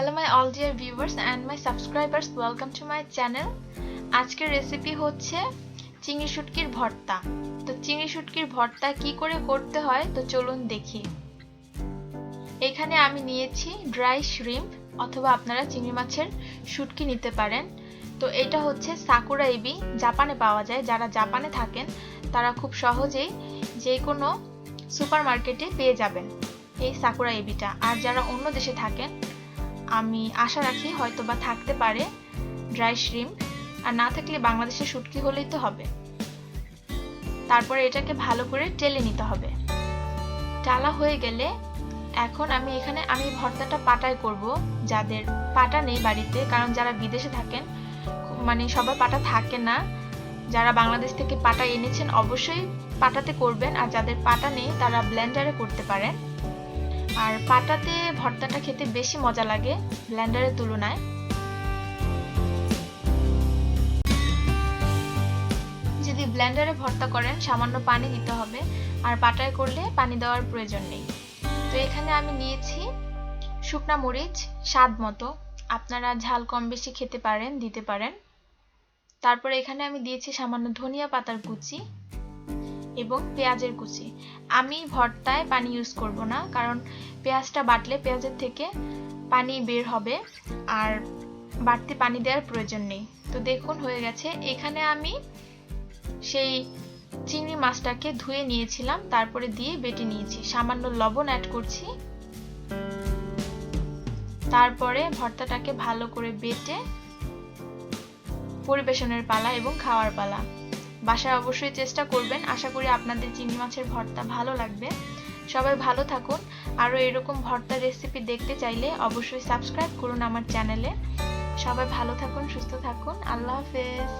Hello my all dear viewers and my subscribers welcome to my channel আজকের recipe হচ্ছে চিংড়ি শুটকির ভর্তা। তো চিংড়ি শুটকির ভর্তা কি করে করতে হয়? তো চলুন দেখি। এখানে আমি নিয়েছি ড্রাই শ্রিম্প অথবা আপনারা চিংড়ি মাছের শুটকি নিতে পারেন। তো এটা হচ্ছে সাকুরা এবি জাপানে পাওয়া যায়। যারা জাপানে থাকেন, তারা খুব সহজেই যে কোনো সুপার মার্কেটে পেয়ে যাবেন এই সাকুরা এবিটা আর যারা অন্য দেশে থাকেন আমি আশা রাখি হয়তো বা থাকতে পারে ড্রাই শ্রিম্প। আর না থাকলে বাংলাদেশের শুটকি হলেই তো হবে। তারপরে এটাকে ভালো করে টেলে নিতে হবে। টালা হয়ে গেলে এখন আমি এখানে, আমি ভর্তাটা পাটায় করব, যাদের পাটা নেই বাড়িতে, কারণ যারা বিদেশে থাকেন মানে সবার পাটা থাকে না, যারা বাংলাদেশ থেকে পাটা এনেছেন অবশ্যই পাটাতে করবেন, আর যাদের পাটা নেই তারা ব্লেন্ডারে করতে পারেন। আর পাটাতে ভর্তাটা খেতে বেশি মজা লাগে, ব্লেন্ডারের তুলনায়। যদি ব্লেন্ডারে ভর্তা করেন, সামান্য পানি দিতে হবে, আর পাটায় করলে পানি দেওয়ার প্রয়োজন নেই। তো এখানে আমি নিয়েছি শুকনা মরিচ, স্বাদ মতো। আপনারা ঝাল কম বেশি খেতে পারেন, দিতে পারেন। তারপরে এখানে আমি দিয়েছি সামান্য ধনিয়া পাতার কুচি। এবং পেঁয়াজের কুচি। আমি ভর্তায় পানি ইউজ করব না, কারণ পেঁয়াজটা বাটলে পেঁয়াজের থেকে পানি বের হবে আর বাড়তি পানি দেওয়ার প্রয়োজন নেই। তো দেখুন, হয়ে গেছে। এখানে আমি সেই চিংড়ি মাছটাকে ধুয়ে নিয়েছিলাম, তারপরে দিয়ে বেটে নিয়েছি। সামান্য লবণ অ্যাড করছি। তারপরে ভর্তাটাকে ভালো করে বেটে পরিবেশনের পালা এবং খাওয়ার পালা। বাসায় অবশ্যই চেষ্টা করবেন। আশা করি আপনাদের চিংড়ি মাছের ভর্তা ভালো লাগবে। সবাই ভালো থাকুন। আরও এরকম ভর্তা রেসিপি দেখতে চাইলে অবশ্যই সাবস্ক্রাইব করুন আমার চ্যানেলে। সবাই ভালো থাকুন, সুস্থ থাকুন। আল্লাহ হাফেজ।